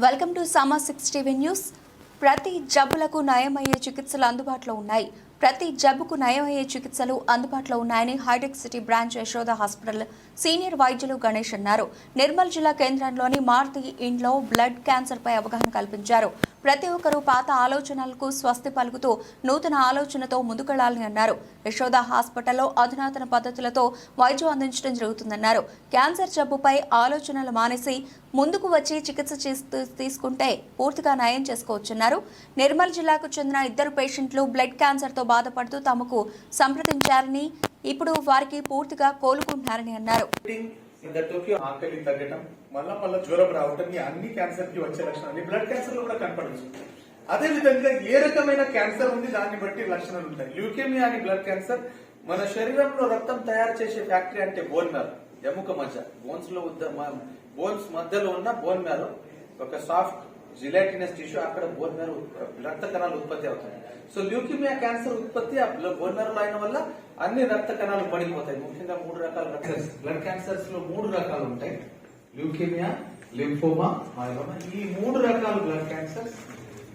Welcome to Sama six TV news. ప్రతి జబ్బులకు నయమయ్యే చికిత్సలు అందుబాటులో ఉన్నాయి. ప్రతి జబ్బుకు నయమయ్యే చికిత్సలు అందుబాటులో ఉన్నాయని hitech city branch Yashoda hospital senior వైద్యులు గణేష్ అన్నారు. నిర్మల్ జిల్లా కేంద్రంలోని మారుతి ఇంట్లో బ్లడ్ క్యాన్సర్పై అవగాహన కల్పించారు. ప్రతి ఒక్కరూ పాత ఆలోచనలకు స్వస్తి పలుకుతూ నూతన ఆలోచనతో ముందుకెళ్ళాలని అన్నారు. యశోద హాస్పిటల్లో అధునాతన పద్ధతులతో వైద్యం అందించడం జరుగుతుందన్నారు. క్యాన్సర్ జబ్బుపై ఆలోచనలు మానేసి ముందుకు వచ్చి చికిత్స తీసుకుంటే పూర్తిగా నయం చేసుకోవచ్చన్నారు. నిర్మల్ జిల్లాకు చెందిన ఇద్దరు పేషెంట్లు బ్లడ్ క్యాన్సర్తో బాధపడుతూ తమకు సంప్రదించారని ఇప్పుడు వారికి పూర్తిగా కోలుకుంటున్నారని అన్నారు. నిద్రతోకి ఆకలి తగ్గడం మళ్ళా మళ్ళీ జ్వరం ఈ అన్ని క్యాన్సర్కి వచ్చే లక్షణాలు బ్లడ్ క్యాన్సర్లో కూడా కనపడచ్చు. అదే విధంగా ఏ రకమైన క్యాన్సర్ ఉంది దాన్ని బట్టి లక్షణాలు ఉంటాయి. ల్యూకేమియా అని బ్లడ్ క్యాన్సర్ మన శరీరంలో రక్తం తయారు చేసే ఫ్యాక్టరీ అంటే బోన్ మ్యారో ఎముక మధ్య. బోన్స్లో బోన్స్ మధ్యలో ఉన్న బోన్ మ్యారో ఒక సాఫ్ట్ జిలాటినస్ టిష్యూ అక్కడ బోన్ మ్యారో రక్త కణాలు ఉత్పత్తి అవుతాయి. సో ల్యూకిమియా క్యాన్సర్ ఉత్పత్తి ఆ బోన్ మ్యారో అయిన వల్ల అన్ని రక్త కణాలు పడిపోతాయి. ముఖ్యంగా మూడు రకాల బ్లడ్ క్యాన్సర్స్లో మూడు రకాలు ఉంటాయి. ల్యూకేమియా లింఫోమా మయోమా ఈ మూడు రకాల బ్లడ్ క్యాన్సర్స్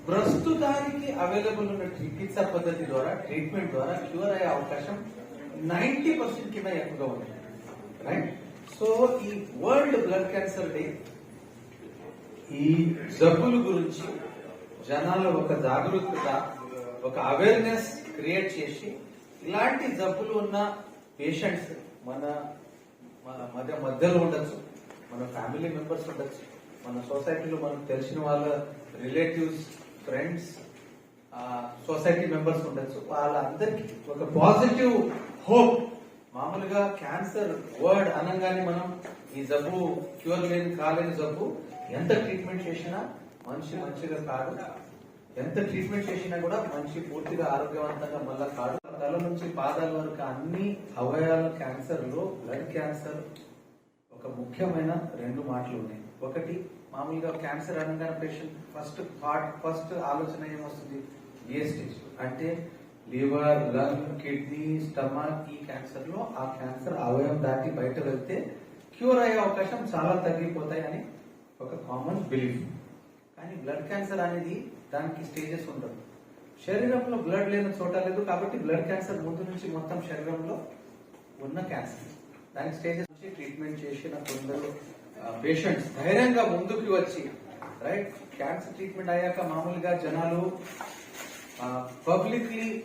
ప్రస్తుతానికి అవైలబుల్ ఉన్న చికిత్సా పద్ధతి ద్వారా ట్రీట్మెంట్ ద్వారా క్యూర్ అయ్యే అవకాశం నైన్టీ పర్సెంట్ కింద ఎక్కువగా ఉంది. రైట్ సో ఈ వరల్డ్ బ్లడ్ క్యాన్సర్ డే ఈ జబ్బుల గురించి జనాల్లో ఒక జాగరూకత ఒక అవేర్నెస్ క్రియేట్ చేసి ఇలాంటి జబ్బులు ఉన్న పేషెంట్స్ మన మన మధ్య మధ్యలో ఉండొచ్చు. మన ఫ్యామిలీ మెంబర్స్ ఉండొచ్చు. మన సొసైటీలో మనకు తెలిసిన వాళ్ళ రిలేటివ్స్ ఫ్రెండ్స్ సొసైటీ మెంబర్స్ ఉండొచ్చు. వాళ్ళందరికీ ఒక పాజిటివ్ హోప్ మామూలుగా క్యాన్సర్ వర్డ్ అనగానే మనం ఈ జబ్బు క్యూర్ లేని కాలేని జబ్బు ఎంత ట్రీట్మెంట్ చేసినా మనిషి మంచిగా కాదు ఎంత ట్రీట్మెంట్ చేసినా కూడా మనిషి పూర్తిగా ఆరోగ్యవంతంగా మళ్ళా కాదు తల నుంచి పాదాల వరకు అన్ని అవయవాల క్యాన్సర్లో బ్లడ్ క్యాన్సర్ ఒక ముఖ్యమైన రెండు మాటలు ఉన్నాయి. ఒకటి మామూలుగా క్యాన్సర్ అనగానే పేషెంట్ ఫస్ట్ థాట్ ఫస్ట్ ఆలోచన ఏమొస్తుంది? ఏ స్టేజ్ అంటే లివర్ లంగ్ కిడ్నీ స్టమక్ ఈ క్యాన్సర్లో ఆ క్యాన్సర్ అవయవం దాటి బయట వెళ్తే క్యూర్ అయ్యే అవకాశం చాలా తగ్గిపోతాయని ఒక కామన్ బిలీఫ్. కానీ బ్లడ్ క్యాన్సర్ అనేది దానికి స్టేజెస్ ఉండదు శరీరంలో బ్లడ్ లేని చోట లేదు కాబట్టి బ్లడ్ క్యాన్సర్ ముందు నుంచి మొత్తం శరీరంలో ఉన్న క్యాన్సర్. దానికి స్టేజెస్ నుంచి ట్రీట్మెంట్ చేసిన కొందరు పేషెంట్స్ ధైర్యంగా ముందుకు వచ్చి రైట్ క్యాన్సర్ ట్రీట్మెంట్ అయ్యాక మామూలుగా జనాలు పబ్లిక్లీ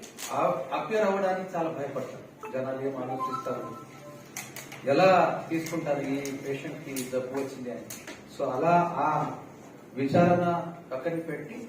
అపియర్ అవ్వడానికి చాలా భయపడతారు. జనాలు ఏం ఆలోచిస్తారు? ఎలా తీసుకుంటారు ఈ పేషెంట్కి జబ్బు వచ్చింది అని? సో అలా ఆ విచారణ పక్కన పెట్టి